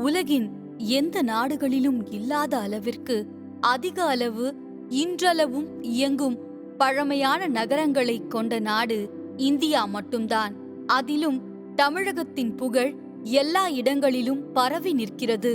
உலகின் எந்த நாடுகளிலும் இல்லாத அளவிற்கு அதிக அளவு இன்றளவும் இயங்கும் பழமையான நகரங்களை கொண்ட நாடு இந்தியா மட்டும்தான். அதிலும் தமிழகத்தின் புகழ் எல்லா இடங்களிலும் பரவி நிற்கிறது.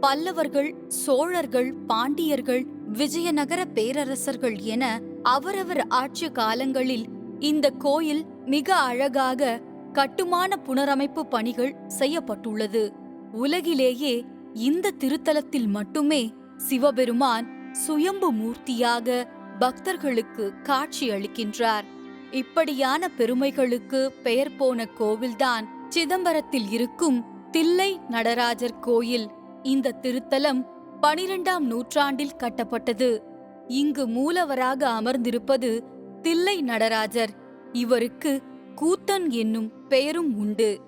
பல்லவர்கள் சோழர்கள் பாண்டியர்கள் விஜயநகர பேரரசர்கள் என அவரவர் ஆட்சி காலங்களில் இந்த கோயில் மிக அழகாக கட்டுமான புனரமைப்பு பணிகள் செய்யப்பட்டுள்ளது. உலகிலேயே இந்த திருத்தலத்தில் மட்டுமே சிவபெருமான் சுயம்பு மூர்த்தியாக பக்தர்களுக்கு காட்சி அளிக்கின்றார். இப்படியான பெருமைகளுக்கு பெயர் போன கோவில்தான் சிதம்பரத்தில் இருக்கும் தில்லை நடராஜர் கோயில். இந்த திருத்தலம் பனிரெண்டாம் நூற்றாண்டில் கட்டப்பட்டது. இங்கு மூலவராக அமர்ந்திருப்பது தில்லை நடராஜர். இவருக்கு கூத்தன் என்னும் பெயரும் உண்டு.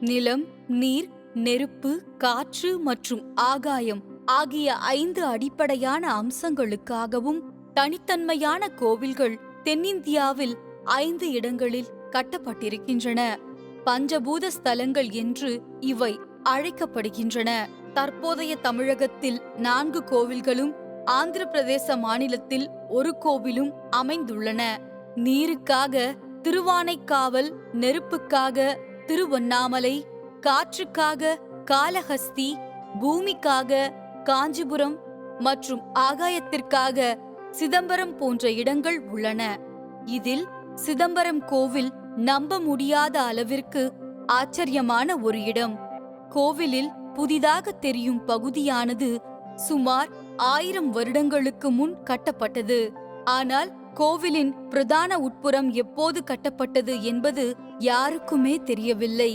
நிலம் நீர் நெருப்பு காற்று மற்றும் ஆகாயம் ஆகிய ஐந்து அடிப்படையான அம்சங்களுக்காகவும் தனித்தன்மையான கோவில்கள் தென்னிந்தியாவில் ஐந்து இடங்களில் கட்டப்பட்டிருக்கின்றன. பஞ்சபூத ஸ்தலங்கள் என்று இவை அழைக்கப்படுகின்றன. தற்போதைய தமிழகத்தில் நான்கு கோவில்களும் ஆந்திர பிரதேச மாநிலத்தில் ஒரு கோவிலும் அமைந்துள்ளன. நீருக்காக திருவானைக்காவல் நெருப்புக்காக திருவண்ணாமலை காற்றுக்காக காலஹஸ்தி பூமிக்காக காஞ்சிபுரம் மற்றும் ஆகாயத்திற்காக சிதம்பரம் போன்ற இடங்கள் உள்ளன. இதில் சிதம்பரம் கோவில் நம்ப முடியாத அளவிற்கு ஆச்சரியமான ஒரு இடம். கோவிலில் புதிதாக தெரியும் பகுதியானது சுமார் ஆயிரம் வருடங்களுக்கு முன் கட்டப்பட்டது. ஆனால் கோவிலின் பிரதான உட்புறம் எப்போது கட்டப்பட்டது என்பது யாருக்குமே தெரியவில்லை.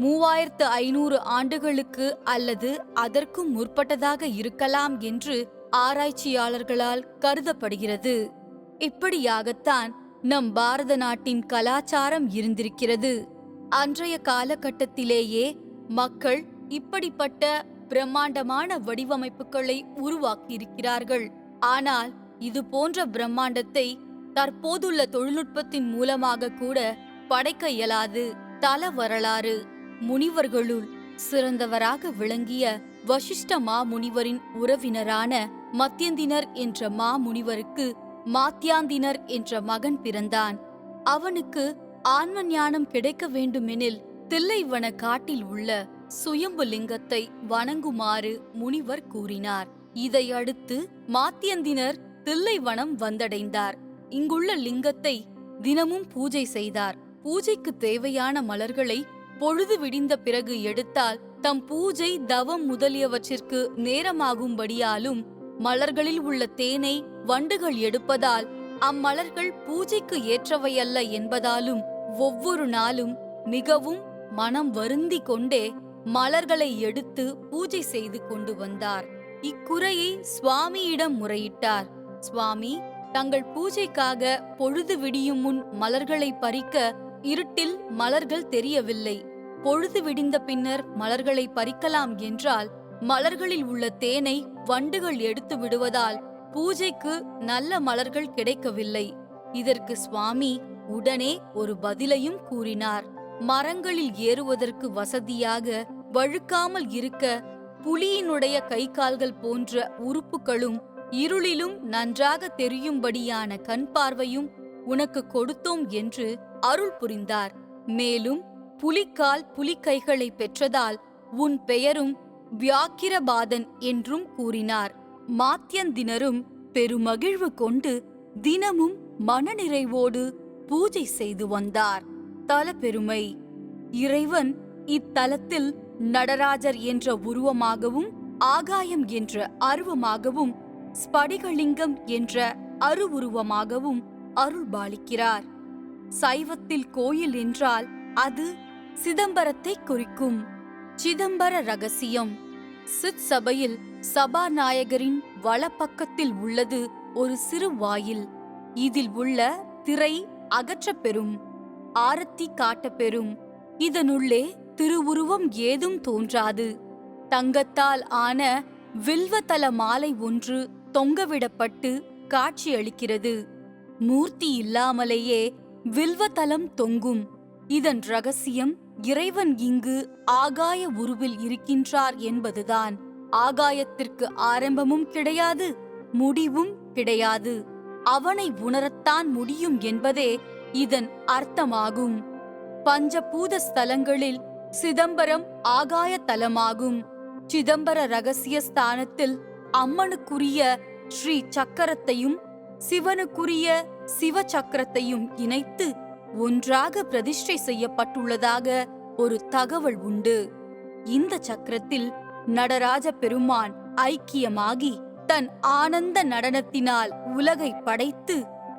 மூவாயிரத்து ஐநூறு ஆண்டுகளுக்கு அல்லது அதற்கும் முற்பட்டதாக இருக்கலாம் என்று ஆராய்ச்சியாளர்களால் கருதப்படுகிறது. இப்படியாகத்தான் நம் பாரத நாட்டின் கலாச்சாரம் இருந்திருக்கிறது. அன்றைய காலகட்டத்திலேயே மக்கள் இப்படிப்பட்ட பிரம்மாண்டமான வடிவமைப்புகளை உருவாக்கியிருக்கிறார்கள். ஆனால் இது போன்ற பிரம்மாண்டத்தை தற்போதுள்ள தொழில்நுட்பத்தின் மூலமாக கூட படைக்க இயலாது. தல வரலாறு. முனிவர்களுள் சிறந்தவராக விளங்கிய வசிஷ்ட மாமுனிவரின் உறவினரான மத்தியந்தினர் என்ற மாமுனிவருக்கு மாத்தியாந்தினர் என்ற மகன் பிறந்தான். அவனுக்கு ஆன்ம ஞானம் கிடைக்க வேண்டுமெனில் தில்லைவன காட்டில் உள்ள சுயம்பு லிங்கத்தை வணங்குமாறு முனிவர் கூறினார். இதையடுத்து மாத்தியந்தினர் தில்லைவனம் வந்தடைந்தார். இங்குள்ள லிங்கத்தை தினமும் பூஜை செய்தார். பூஜைக்கு தேவையான மலர்களை பொழுது விடிந்த பிறகு எடுத்தால் தம் பூஜை தவம் முதலியவற்றிற்கு நேரமாகும்படியாலும் மலர்களில் உள்ள தேனை வண்டுகள் எடுப்பதால் அம்மலர்கள் பூஜைக்கு ஏற்றவையல்ல என்பதாலும் ஒவ்வொரு நாளும் மிகவும் மனம் வருந்தி கொண்டே மலர்களை எடுத்து பூஜை செய்து கொண்டு வந்தார். இக்குறையை சுவாமியிடம் முறையிட்டார். சுவாமி தங்கள் பூஜைக்காக பொழுது விடியும் முன் மலர்களை பறிக்க இருட்டில் மலர்கள் தெரியவில்லை. பொழுது விடிந்த பின்னர் மலர்களை பறிக்கலாம் என்றால் மலர்களில் உள்ள தேனை வண்டுகள் எடுத்து விடுவதால் பூஜைக்கு நல்ல மலர்கள் கிடைக்கவில்லை. இதற்கு சுவாமி உடனே ஒரு பதிலையும் கூறினார். மரங்களில் ஏறுவதற்கு வசதியாக வழுக்காமல் இருக்க புலியினுடைய கை கால்கள் போன்ற உறுப்புகளும் இருளிலும் நன்றாக தெரியும்படியான கண் பார்வையும் உனக்கு கொடுத்தோம் என்று அருள் புரிந்தார். மேலும் புலிக்கால் புலிக்கைகளை பெற்றதால் உன் பெயரும் வியாக்கிரபாதன் என்றும் கூறினார். மாத்தியந்தினரும் பெருமகிழ்வு கொண்டு தினமும் மனநிறைவோடு பூஜை செய்து வந்தார். தல பெருமை இறைவன் இத்தலத்தில் நடராஜர் என்ற உருவமாகவும் ஆகாயம் என்ற அருவமாகவும் ஸ்படிகலிங்கம் என்ற அருவுருவமாகவும் அருள்பாலிக்கிறார். சைவத்தில் கோயில் என்றால் அது சிதம்பரத்தை குறிக்கும். சிதம்பர ரகசியம். சித் சபையில் சபாநாயகரின் வலப்பக்கத்தில் உள்ளது ஒரு சிறு வாயில். இதில் உள்ள திரை அகற்றப்பெறும் ஆரத்தி காட்டப்பெறும் இதனுள்ளே திருவுருவம் ஏதும் தோன்றாது. தங்கத்தால் ஆன வில்வத்தல மாலை ஒன்று தொங்கவிடப்பட்டு காட்சியளிக்கிறது. மூர்த்தி இல்லாமலேயே வில்வத்தலம் தொங்கும். இதன் ரகசியம் இறைவன் இங்கு ஆகாய உருவில் இருக்கின்றார் என்பதுதான். ஆகாயத்திற்கு ஆரம்பமும் கிடையாது முடிவும் கிடையாது. அவனை உணரத்தான் முடியும் என்பதே இதன் அர்த்தமாகும். பஞ்சபூத ஸ்தலங்களில் சிதம்பரம் ஆகாய தலமாகும். சிதம்பர ரகசிய ஸ்தானத்தில் அம்மனுக்குரிய ஸ்ரீ சக்கரத்தையும் சிவனுக்குரிய சிவ சக்கரத்தையும் இணைத்து ஒன்றாக பிரதிஷ்டை செய்யப்பட்டுள்ளதாக ஒரு தகவல் உண்டு. இந்த சக்கரத்தில் நடராஜ பெருமான் ஐக்கியமாகி தன் ஆனந்த நடனத்தினால் உலகை படைத்து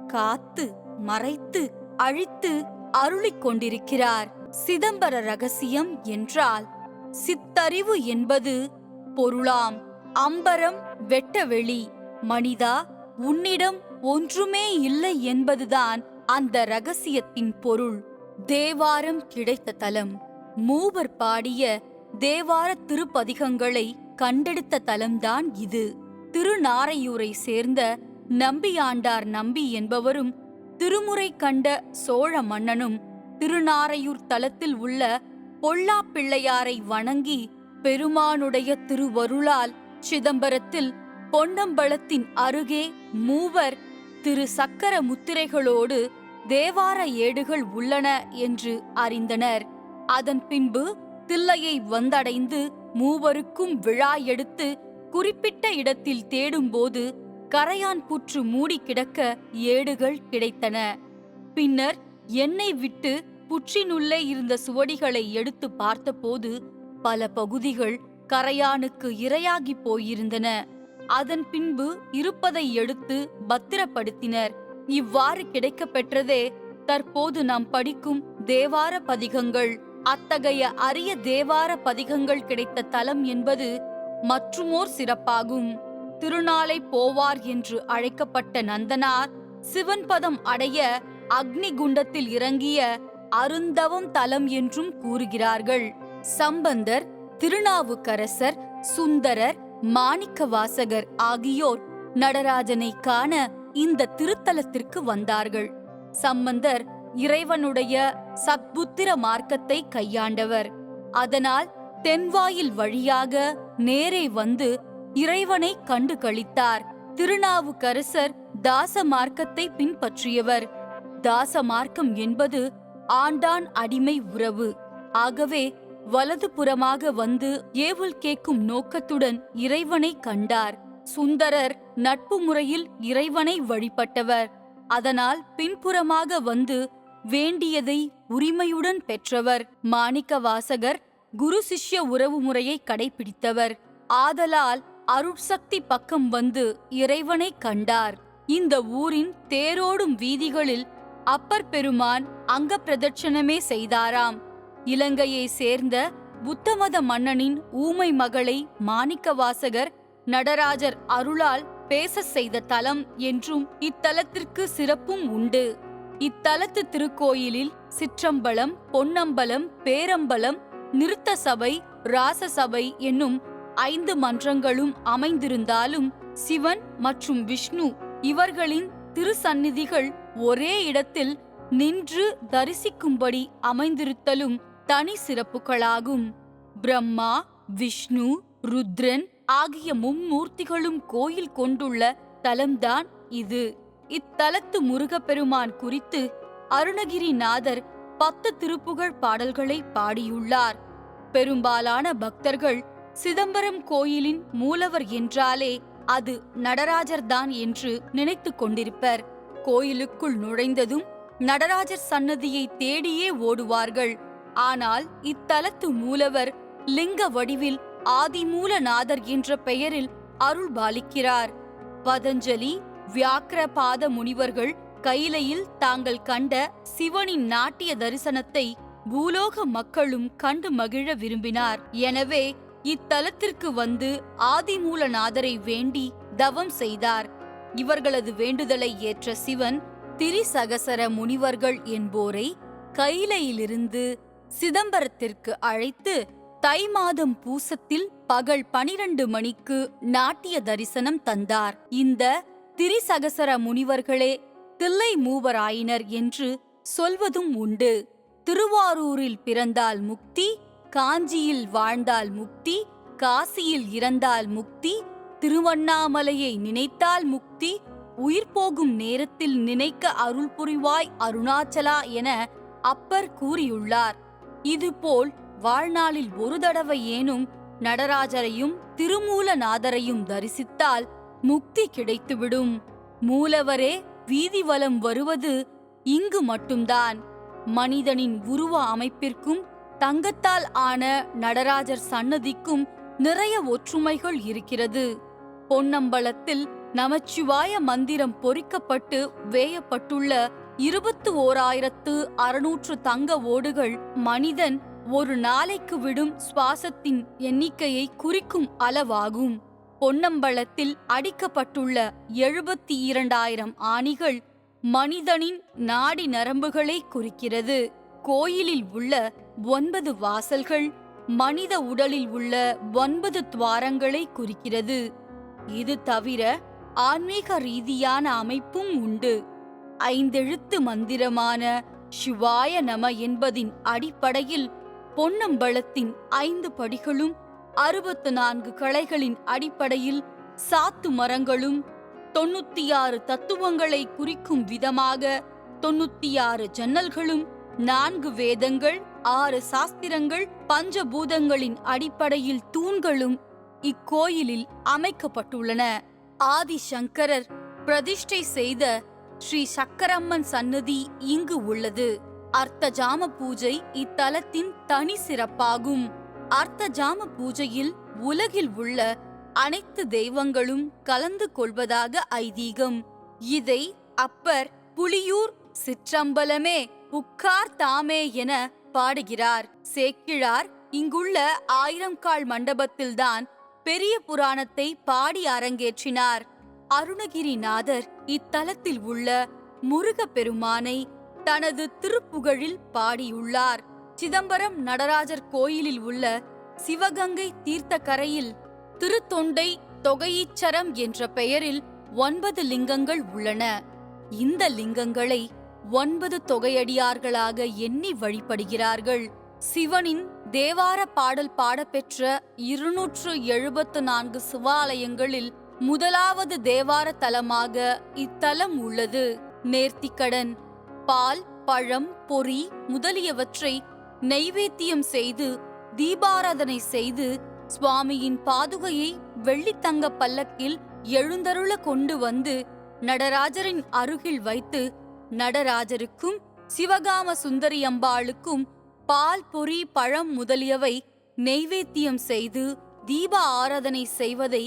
காத்து மறைத்து அழித்து அருளிக் கொண்டிருக்கிறார். சிதம்பர ரகசியம் என்றால் சித்தறிவு என்பது பொருளாம் அம்பரம் வெட்டவெளி மனிதா உன்னிடம் ஒன்றுமே இல்லை என்பதுதான் அந்த ரகசியத்தின் பொருள். தேவாரம் கிடைத்த தலம். மூவர் பாடிய தேவார திருப்பதிகங்களை கண்டெடுத்த தலம்தான் இது. திருநாரையூரை சேர்ந்த நம்பியாண்டார் நம்பி என்பவரும் திருமுறை கண்ட சோழ மன்னனும் திருநாரையூர் தலத்தில் உள்ள பொல்லா பிள்ளையாரை வணங்கி பெருமானுடைய திருவருளால் சிதம்பரத்தில் பொன்னம்பலத்தின் அருகே மூவர் திரு சக்கர முத்திரைகளோடு தேவார ஏடுகள் உள்ளன என்று அறிந்தனர். அதன் பின்பு தில்லையை வந்தடைந்து மூவருக்கும் விழா எடுத்து குறிப்பிட்ட இடத்தில் தேடும்போது கரையான் புற்று மூடி கிடக்க ஏடுகள் கிடைத்தன. பின்னர் எண்ணெய் விட்டு புற்றினுள்ளே இருந்த சுவடிகளை எடுத்து பார்த்தபோது பல பகுதிகள் கரையானுக்கு இரையாகி போயிருந்தன. அதன் பின்பு இருப்பதை எடுத்து பத்திரப்படுத்தினர். இவ்வாறு கிடைக்கப்பெற்றதே தற்போது நாம் படிக்கும் தேவார பதிகங்கள். அத்தகைய அரிய தேவார பதிகங்கள் கிடைத்த தலம் என்பது மற்றுமோர் சிறப்பாகும். திருநாளை போவார் என்று அழைக்கப்பட்ட நந்தனார் சிவன் பதம் அடைய அக்னி குண்டத்தில் இறங்கிய அருந்தவம் தலம் என்றும் கூறுகிறார்கள். சம்பந்தர் திருநாவுக்கரசர் சுந்தரர் மாணிக்கவாசகர் ஆகியோர் நடராஜனை காண இந்த திருத்தலத்திற்கு வந்தார்கள். சம்பந்தர் இறைவனுடைய சத்புத்திர மார்க்கத்தை கையாண்டவர். அதனால் தென்வாயில் வழியாக நேரே வந்து இறைவனை கண்டு கழித்தார் திருநாவுக்கரசர் தாச மார்க்கத்தை பின்பற்றியவர். தாச மார்க்கம் என்பது ஆண்டான் அடிமை உறவு. ஆகவே வலது புறமாக வந்து ஏவல் கேட்கும் நோக்கத்துடன் இறைவனை கண்டார். சுந்தரர் நட்பு முறையில் இறைவனை வழிபட்டவர். அதனால் பின்புறமாக வந்து வேண்டியதை உரிமையுடன் பெற்றவர். மாணிக்க வாசகர் குரு சிஷ்ய உறவு முறையை கடைபிடித்தவர். ஆதலால் அருட்சக்தி பக்கம் வந்து இறைவனை கண்டார். இந்த ஊரின் தேரோடும் வீதிகளில் அப்பர் பெருமான் அங்க பிரதட்சணமே செய்தாராம். இலங்கையை சேர்ந்த புத்தமத மன்னனின் ஊமை மகளை மாணிக்கவாசகர் நடராஜர் அருளால் பேச செய்த தலம் என்றும் இத்தலத்திற்கு சிறப்பும் உண்டு. இத்தலத்து திருக்கோயிலில் சிற்றம்பலம் பொன்னம்பலம் பேரம்பலம் நிறுத்த சபை ராசசபை என்னும் ஐந்து மன்றங்களும் அமைந்திருந்தாலும் சிவன் மற்றும் விஷ்ணு இவர்களின் திருசந்நிதிகள் ஒரே இடத்தில் நின்று தரிசிக்கும்படி அமைந்திருத்தலும் தனி சிறப்புகளாகும். பிரம்மா விஷ்ணு ருத்ரன் ஆகிய மும்மூர்த்திகளும் கோயில் கொண்டுள்ள தலம்தான் இது. இத்தலத்து முருகப்பெருமான் குறித்து அருணகிரிநாதர் பத்து திருப்புகழ் பாடல்களை பாடியுள்ளார். பெரும்பாலான பக்தர்கள் சிதம்பரம் கோயிலின் மூலவர் என்றாலே அது நடராஜர்தான் என்று நினைத்துக் கொண்டிருப்பர். கோயிலுக்குள் நுழைந்ததும் நடராஜர் சன்னதியை தேடியே ஓடுவார்கள். ஆனால் இத்தலத்து மூலவர் லிங்க வடிவில் ஆதிமூலநாதர் என்ற பெயரில் அருள் பாலிக்கிறார். பதஞ்சலி வியாக்கிரபாத முனிவர்கள் கைலையில் தாங்கள் கண்ட சிவனின் நாட்டிய தரிசனத்தை பூலோக மக்களும் கண்டு மகிழ விரும்பினார். எனவே இத்தலத்திற்கு வந்து ஆதிமூலநாதரை வேண்டி தவம் செய்தார். இவர்களது வேண்டுதலை ஏற்ற சிவன் திரிசகசர முனிவர்கள் என்போரை கைலையிலிருந்து சிதம்பரத்திற்கு அழைத்து தை மாதம் பூசத்தில் பகல் பனிரண்டு மணிக்கு நாட்டிய தரிசனம் தந்தார். இந்த திரிசகசர முனிவர்களே தில்லை மூவராயினர் என்று சொல்வதும் உண்டு. திருவாரூரில் பிறந்தால் முக்தி காஞ்சியில் வாழ்ந்தால் முக்தி காசியில் இறந்தால் முக்தி திருவண்ணாமலையை நினைத்தால் முக்தி உயிர் போகும் நேரத்தில் நினைக்க அருள் புரிவாய் அருணாச்சலா என அப்பர் கூறியுள்ளார். இதுபோல் வாழ்நாளில் ஒரு தடவை ஏனும் நடராஜரையும் திருமூலநாதரையும் தரிசித்தால் முக்தி கிடைத்துவிடும். மூலவரே வீதி வலம் வருவது இங்கு மட்டும்தான். மனிதனின் உருவ அமைப்பிற்கும் தங்கத்தால் ஆன நடராஜர் சன்னதிக்கும் நிறைய ஒற்றுமைகள் இருக்கிறது. பொன்னம்பலத்தில் நமச்சிவாய மந்திரம் பொறிக்கப்பட்டு வேயப்பட்டுள்ள இருபத்து ஓராயிரத்து அறுநூற்று தங்க ஓடுகள் மனிதன் ஒரு நாளைக்கு விடும் சுவாசத்தின் எண்ணிக்கையை குறிக்கும் அளவாகும். பொன்னம்பலத்தில் அடிக்கப்பட்டுள்ள எழுபத்தி இரண்டாயிரம் ஆணிகள் மனிதனின் நாடி நரம்புகளை குறிக்கிறது. கோயிலில் உள்ள ஒன்பது வாசல்கள் மனித உடலில் உள்ள ஒன்பது துவாரங்களை குறிக்கிறது. இது தவிர ஆன்மீக ரீதியான அமைப்பும் உண்டு. ஐந்தெழுத்து மந்திரமான சிவாய நம என்பதின் அடிப்படையில் பொன்னம்பலத்தின் ஐந்து படிகளும் அறுபத்து நான்கு களைகளின் அடிப்படையில் சாத்து மரங்களும் தொண்ணூத்தி ஆறு தத்துவங்களை குறிக்கும் விதமாக தொண்ணூத்தி ஆறு ஜன்னல்களும் நான்கு வேதங்கள் ஆறு சாஸ்திரங்கள் பஞ்சபூதங்களின் அடிப்படையில் தூண்களும் இக்கோயிலில் அமைக்கப்பட்டுள்ளன. ஆதிசங்கரர் பிரதிஷ்டை செய்த ஸ்ரீ சக்கரம்மன் சன்னதி இங்கு உள்ளது. அர்த்தஜாம பூஜை இத்தலத்தின் தனி சிறப்பாகும். அர்த்தஜாம பூஜையில் உலகில் உள்ள அனைத்து தெய்வங்களும் கலந்து கொள்வதாக ஐதீகம். இதை அப்பர் புலியூர் சிற்றம்பலமே புக்கார் தாமே என பாடுகிறார். சேக்கிழார் இங்குள்ள ஆயிரம் கால் மண்டபத்தில்தான் பெரிய புராணத்தை பாடி அரங்கேற்றினார். அருணகிரிநாதர் இத்தலத்தில் உள்ள முருகப் பெருமானை தனது திருப்புகழில் பாடியுள்ளார். சிதம்பரம் நடராஜர் கோயிலில் உள்ள சிவகங்கை தீர்த்த கரையில் திருத்தொண்டை தொகையீச்சரம் என்ற பெயரில் ஒன்பது லிங்கங்கள் உள்ளன. இந்த லிங்கங்களை ஒன்பது தொகையடியார்களாக எண்ணி வழிபடுகிறார்கள். சிவனின் தேவார பாடல் பாடப்பெற்ற இருநூற்று எழுபத்து நான்கு சிவாலயங்களில் முதலாவது தேவார தலமாக இத்தலம் உள்ளது. நேர்த்திக்கடன் பால் பழம் பொறி முதலியவற்றை நெய்வேத்தியம் செய்து தீபாராதனை செய்து சுவாமியின் பாதுகையை வெள்ளித்தங்க பல்லக்கில் எழுந்தருள கொண்டு வந்து நடராஜரின் அருகில் வைத்து நடராஜருக்கும் சிவகாம சுந்தரி அம்பாளுக்கும் பால் பொறி பழம் முதலியவை நெய்வேத்தியம் செய்து தீப ஆராதனை செய்வதை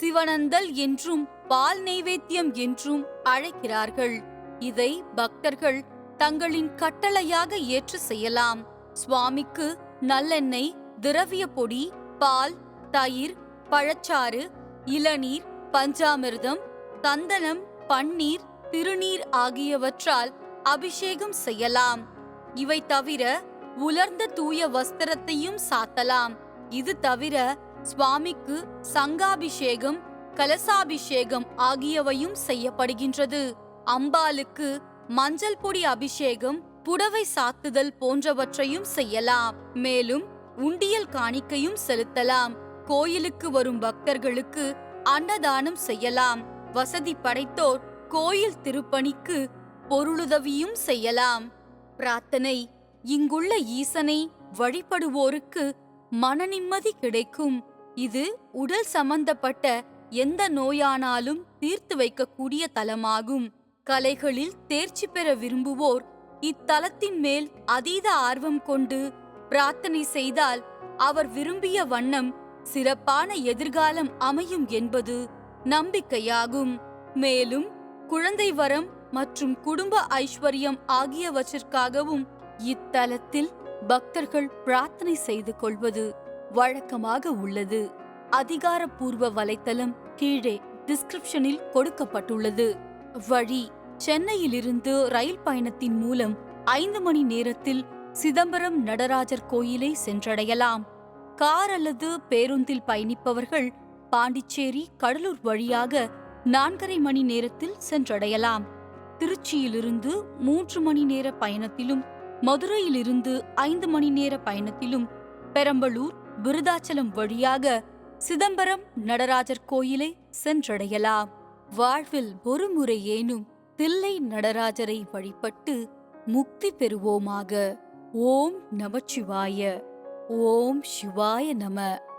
சிவனந்தல் என்றும் பால் நெய்வேத்தியம் என்றும் அழைக்கிறார்கள். இதை பக்தர்கள் தங்களின் கட்டளையாக ஏற்று செய்யலாம். சுவாமிக்கு நல்லெண்ணெய் திரவிய பொடி பால் தயிர் பழச்சாறு இளநீர் பஞ்சாமிர்தம் தந்தனம் பன்னீர் திருநீர் ஆகியவற்றால் அபிஷேகம் செய்யலாம். இவை தவிர உலர்ந்த தூய வஸ்திரத்தையும் சாத்தலாம். இது தவிர சுவாமிக்கு சங்காபிஷேகம் கலசாபிஷேகம் ஆகியவையும் செய்யப்படுகின்றது. அம்பாளுக்கு மஞ்சள் பொடி அபிஷேகம் புடவை சாத்துதல் போன்றவற்றையும் செய்யலாம். மேலும் உண்டியல் காணிக்கையும் செலுத்தலாம். கோயிலுக்கு வரும் பக்தர்களுக்கு அன்னதானம் செய்யலாம். வசதி படைத்தோர் கோயில் திருப்பணிக்கு பொருளுதவியும் செய்யலாம். பிரார்த்தனை இங்குள்ள ஈசனை வழிபடுவோருக்கு மனநிம்மதி கிடைக்கும். இது உடல் சம்பந்தப்பட்ட எந்த நோயானாலும் தீர்த்து வைக்கக்கூடிய தலமாகும். கலைகளில் தேர்ச்சி பெற விரும்புவோர் இத்தலத்தின் மேல் அதீத ஆர்வம் கொண்டு பிரார்த்தனை செய்தால் அவர் விரும்பிய வண்ணம் சிறப்பான எதிர்காலம் அமையும் என்பது நம்பிக்கையாகும். மேலும் குழந்தை வரம் மற்றும் குடும்ப ஐஸ்வர்யம் ஆகியவற்றிற்காகவும் இத்தலத்தில் பக்தர்கள் பிரார்த்தனை செய்து கொள்வது வழக்கமாக உள்ளது. அதிகாரப்பூர்வ வலைத்தளம் கீழே டிஸ்கிரிப்ஷனில் கொடுக்கப்பட்டுள்ளது. வழி சென்னையிலிருந்து ரயில் பயணத்தின் மூலம் ஐந்து மணி நேரத்தில் சிதம்பரம் நடராஜர் கோயிலை சென்றடையலாம். கார் அல்லது பேருந்தில் பயணிப்பவர்கள் பாண்டிச்சேரி கடலூர் வழியாக நான்கரை மணி நேரத்தில் சென்றடையலாம். திருச்சியிலிருந்து மூன்று மணி நேர பயணத்திலும் மதுரையிலிருந்து ஐந்து மணி நேர பயணத்திலும் பெரம்பலூர் விருதாச்சலம் வழியாக சிதம்பரம் நடராஜர் கோயிலை சென்றடையலாம். வாழ்வில் ஒரு முறையேனும் தில்லை நடராஜரை வழிபட்டு முக்தி பெறுவோமாக. ஓம் நமச்சிவாய. ஓம் சிவாய நம.